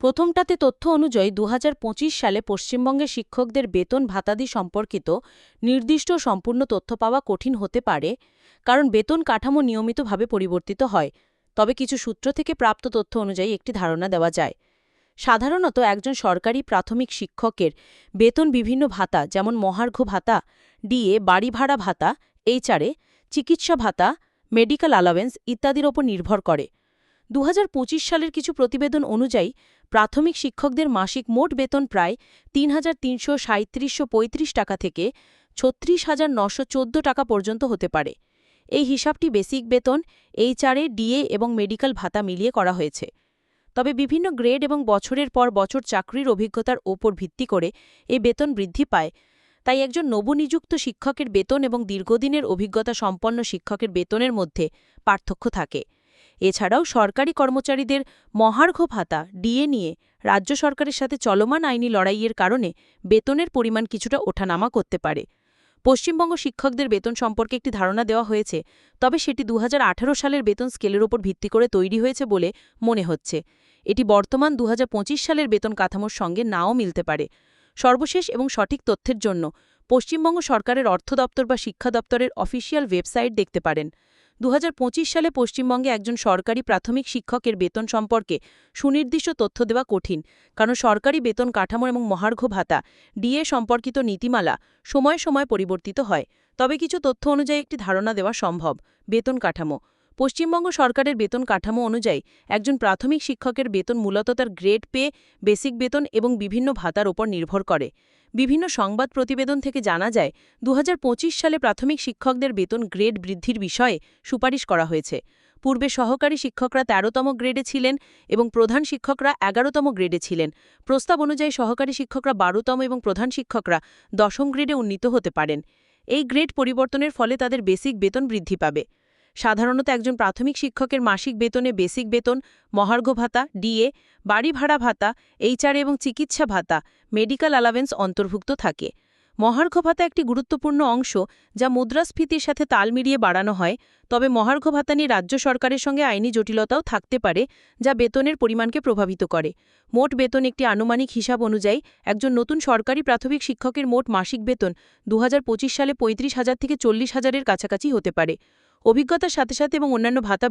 প্রথমটাতে তথ্য অনুযায়ী দু হাজার পঁচিশ সালে পশ্চিমবঙ্গে শিক্ষকদের বেতন ভাতাদি সম্পর্কিত নির্দিষ্ট সম্পূর্ণ তথ্য পাওয়া কঠিন হতে পারে, কারণ বেতন কাঠামো নিয়মিতভাবে পরিবর্তিত হয়। তবে কিছু সূত্র থেকে প্রাপ্ত তথ্য অনুযায়ী একটি ধারণা দেওয়া যায়। সাধারণত একজন সরকারি প্রাথমিক শিক্ষকের বেতন বিভিন্ন ভাতা, যেমন মহার্ঘ ভাতা, ডিএ, বাড়ি ভাড়া ভাতা এইচআরএ চিকিৎসা ভাতা, মেডিকেল অ্যালাওয়েন্স ইত্যাদির ওপর নির্ভর করে। দু হাজার পঁচিশ সালের কিছু প্রতিবেদন অনুযায়ী, প্রাথমিক শিক্ষকদের মাসিক মোট বেতন প্রায় তিন হাজার টাকা থেকে ছত্রিশ হাজার টাকা পর্যন্ত হতে পারে। এই হিসাবটি বেসিক বেতন এইচআরএ ডিএ এবং মেডিকেল ভাতা মিলিয়ে করা হয়েছে। তবে বিভিন্ন গ্রেড এবং বছরের পর বছর চাকরির অভিজ্ঞতার ওপর ভিত্তি করে এই বেতন বৃদ্ধি পায়। তাই একজন নবনিযুক্ত শিক্ষকের বেতন এবং দীর্ঘদিনের অভিজ্ঞতা সম্পন্ন শিক্ষকের বেতনের মধ্যে পার্থক্য থাকে। এছাড়াও সরকারি কর্মচারীদের মহার্ঘ ভাতা ডিএ নিয়ে রাজ্য সরকারের সাথে চলমান আইনি লড়াইয়ের কারণে বেতনের পরিমাণ কিছুটা ওঠানামা করতে পারে। পশ্চিমবঙ্গ শিক্ষকদের বেতন সম্পর্কে একটি ধারণা দেওয়া হয়েছে, তবে সেটি দু হাজার আঠেরো সালের বেতন স্কেলের ওপর ভিত্তি করে তৈরি হয়েছে বলে মনে হচ্ছে। এটি বর্তমান দু হাজার পঁচিশ সালের বেতন কাঠামোর সঙ্গে নাও মিলতে পারে। সর্বশেষ এবং সঠিক তথ্যের জন্য পশ্চিমবঙ্গ সরকারের অর্থ দপ্তর বা শিক্ষা দপ্তরের অফিসিয়াল ওয়েবসাইট দেখতে পারেন। দু হাজার পঁচিশ সালে পশ্চিমবঙ্গে একজন সরকারি প্রাথমিক শিক্ষকের বেতন সম্পর্কে সুনির্দিষ্ট তথ্য দেওয়া কঠিন, কারণ সরকারি বেতন কাঠামো এবং মহার্ঘ ভাতা, ডিএ সম্পর্কিত নীতিমালা সময় সময় পরিবর্তিত হয়। তবে কিছু তথ্য অনুযায়ী একটি ধারণা দেওয়া সম্ভব, বেতন কাঠামো। পশ্চিমবঙ্গ সরকারের বেতন কাঠামো অনুযায়ী একজন প্রাথমিক শিক্ষকের বেতন মূলত তার গ্রেড পে, বেসিক বেতন এবং বিভিন্ন ভাতার ওপর নির্ভর করে। বিভিন্ন সংবাদ প্রতিবেদন থেকে জানা যায় দু হাজার পঁচিশ সালে প্রাথমিক শিক্ষকদের বেতন গ্রেড বৃদ্ধির বিষয়ে সুপারিশ করা হয়েছে। পূর্বে সহকারী শিক্ষকরা ১৩তম গ্রেডে ছিলেন এবং প্রধান শিক্ষকরা এগারোতম গ্রেডে ছিলেন। প্রস্তাব অনুযায়ী সহকারী শিক্ষকরা বারোতম এবং প্রধান শিক্ষকরা দশম গ্রেডে উন্নীত হতে পারেন। এই গ্রেড পরিবর্তনের ফলে তাদের বেসিক বেতন বৃদ্ধি পাবে। সাধারণত একজন প্রাথমিক শিক্ষকের মাসিক বেতনে বেসিক বেতন, মহার্ঘ ভাতা, ডিএ, বাড়ি ভাড়া ভাতা, এইচআর এবং চিকিৎসা ভাতা মেডিকেল অ্যালাভেন্স অন্তর্ভুক্ত থাকে। মহার্ঘ ভাতা একটি গুরুত্বপূর্ণ অংশ যা মুদ্রাস্ফীতির সাথে তাল মিলিয়ে বাড়ানো হয়, তবে মহার্ঘ ভাতা নিয়ে রাজ্য সরকারের সঙ্গে আইনি জটিলতাও থাকতে পারে, যা বেতনের পরিমাণকে প্রভাবিত করে। মোট বেতন একটি আনুমানিক হিসাব অনুযায়ী একজন নতুন সরকারি প্রাথমিক শিক্ষকের মোট মাসিক বেতন দু হাজার পঁচিশ সালে পঁয়ত্রিশ হাজার থেকে চল্লিশ হাজারের কাছাকাছি হতে পারে। অভিজ্ঞতার সাথে সাথে এবং অন্যান্য ভাতা